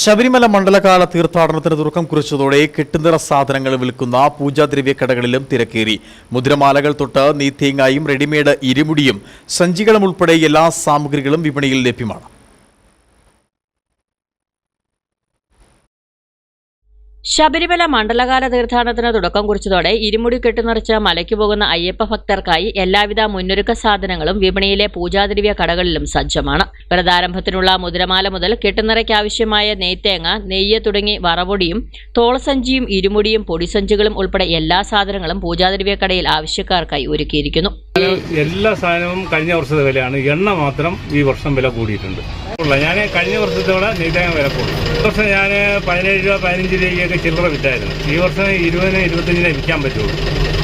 ശബരിമല മണ്ഡലകാല തീർത്ഥാടനത്തിന് തുടക്കം കുറിച്ചതോടെ കെട്ടുനിറ സാധനങ്ങൾ വിൽക്കുന്ന പൂജാദ്രവ്യ കടകളിലും തിരക്കേറി. മുദ്രമാലകൾ തൊട്ട് നീത്തേങ്ങായും റെഡിമെയ്ഡ് ഇരുമുടിയും സഞ്ചികളും ഉൾപ്പെടെ എല്ലാ സാമഗ്രികളും വിപണിയിൽ ലഭ്യമാണ്. ശബരിമല മണ്ഡലകാല തീർത്ഥാടനത്തിന് തുടക്കം കുറിച്ചതോടെ ഇരുമുടി കെട്ടുനിറച്ച് മലയ്ക്ക് പോകുന്ന അയ്യപ്പ ഭക്തർക്കായി എല്ലാവിധ മുന്നൊരുക്ക സാധനങ്ങളും വിപണിയിലെ പൂജാദ്രവ്യ കടകളിലും സജ്ജമാണ്. വ്രതാരംഭത്തിനുള്ള മുദ്രമാല മുതൽ കെട്ടുനിറയ്ക്കാവശ്യമായ നെയ്ത്തേങ്ങ നെയ്യ് തുടങ്ങി വറവൊടിയും തോളസഞ്ചിയും ഇരുമുടിയും പൊടിസഞ്ചികളും ഉൾപ്പെടെ എല്ലാ സാധനങ്ങളും പൂജാദ്രവ്യ കടയിൽ ആവശ്യക്കാർക്കായി ഒരുക്കിയിരിക്കുന്നു. എല്ലാ സാധനവും കഴിഞ്ഞ വർഷത്തെ വിലയാണ്. എണ്ണ മാത്രം ഈ വർഷം വില കൂടിയിട്ടുണ്ട്. ഞാൻ കഴിഞ്ഞ വർഷത്തോടെ നീതേങ്ങ വില കൂടി. വർഷം ഞാൻ പതിനേഴ് രൂപ പതിനഞ്ച് രൂപയ്ക്കൊക്കെ ചില്ലറ വിറ്റായിരുന്നു. ഈ വർഷം ഇരുപതിന് ഇരുപത്തഞ്ചിനെ വിൽക്കാൻ പറ്റുള്ളൂ.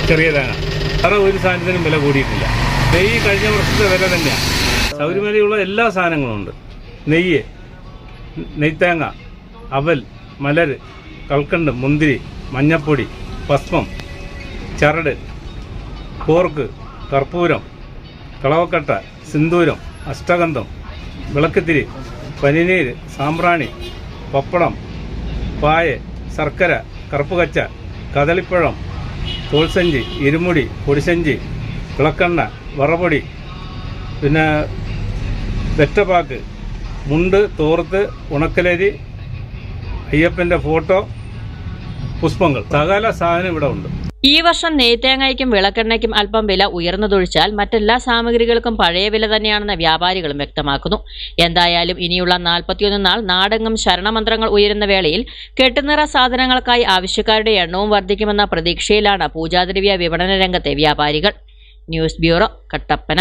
ചെറിയതാണ്. തേങ്ങ ഒരു സാധനത്തിനും വില കൂടിയിട്ടില്ല. നെയ്യ് കഴിഞ്ഞ വർഷത്തെ വില തന്നെയാണ് ശബരിമലയുള്ള എല്ലാ സാധനങ്ങളും ഉണ്ട്. നെയ്യ് നെയ്ത്തേങ്ങ അവൽ മലർ കൽക്കണ്ട് മുന്തിരി മഞ്ഞപ്പൊടി ഭസ്മം ചരട് കോർക്ക് കർപ്പൂരം കളവക്കട്ട സിന്ദൂരം അഷ്ടഗന്ധം വിളക്കുത്തിരി പനിനീര് സാമ്പ്രാണി പപ്പടം പായ ശർക്കര കറുപ്പുകച്ച കദളിപ്പഴം തോൾസഞ്ചി ഇരുമുടി പൊടിസഞ്ചി വിളക്കെണ്ണ വറപൊടി പിന്നെ വെറ്റപ്പാക്ക് മുണ്ട് തോർത്ത് ഉണക്കലരി അയ്യപ്പന്റെ ഫോട്ടോ പുഷ്പങ്ങൾ. സകല സാധനം ഇവിടെ ഉണ്ട്. ഈ വർഷം നെയ്ത്തേങ്ങയ്ക്കും വിളക്കെണ്ണയ്ക്കും അല്പം വില ഉയർന്നതൊഴിച്ചാൽ മറ്റെല്ലാ സാമഗ്രികൾക്കും പഴയ വില തന്നെയാണെന്ന് വ്യാപാരികളും വ്യക്തമാക്കുന്നു. എന്തായാലും ഇനിയുള്ള നാൽപ്പത്തിയൊന്ന് നാൾ നാടെങ്ങും ശരണമന്ത്രങ്ങൾ ഉയരുന്ന വേളയിൽ കെട്ടുനിറ സാധനങ്ങൾക്കായി ആവശ്യക്കാരുടെ എണ്ണവും വർദ്ധിക്കുമെന്ന പ്രതീക്ഷയിലാണ് പൂജാദ്രവ്യ വിപണന രംഗത്തെ വ്യാപാരികൾ. News bureau Kattappana.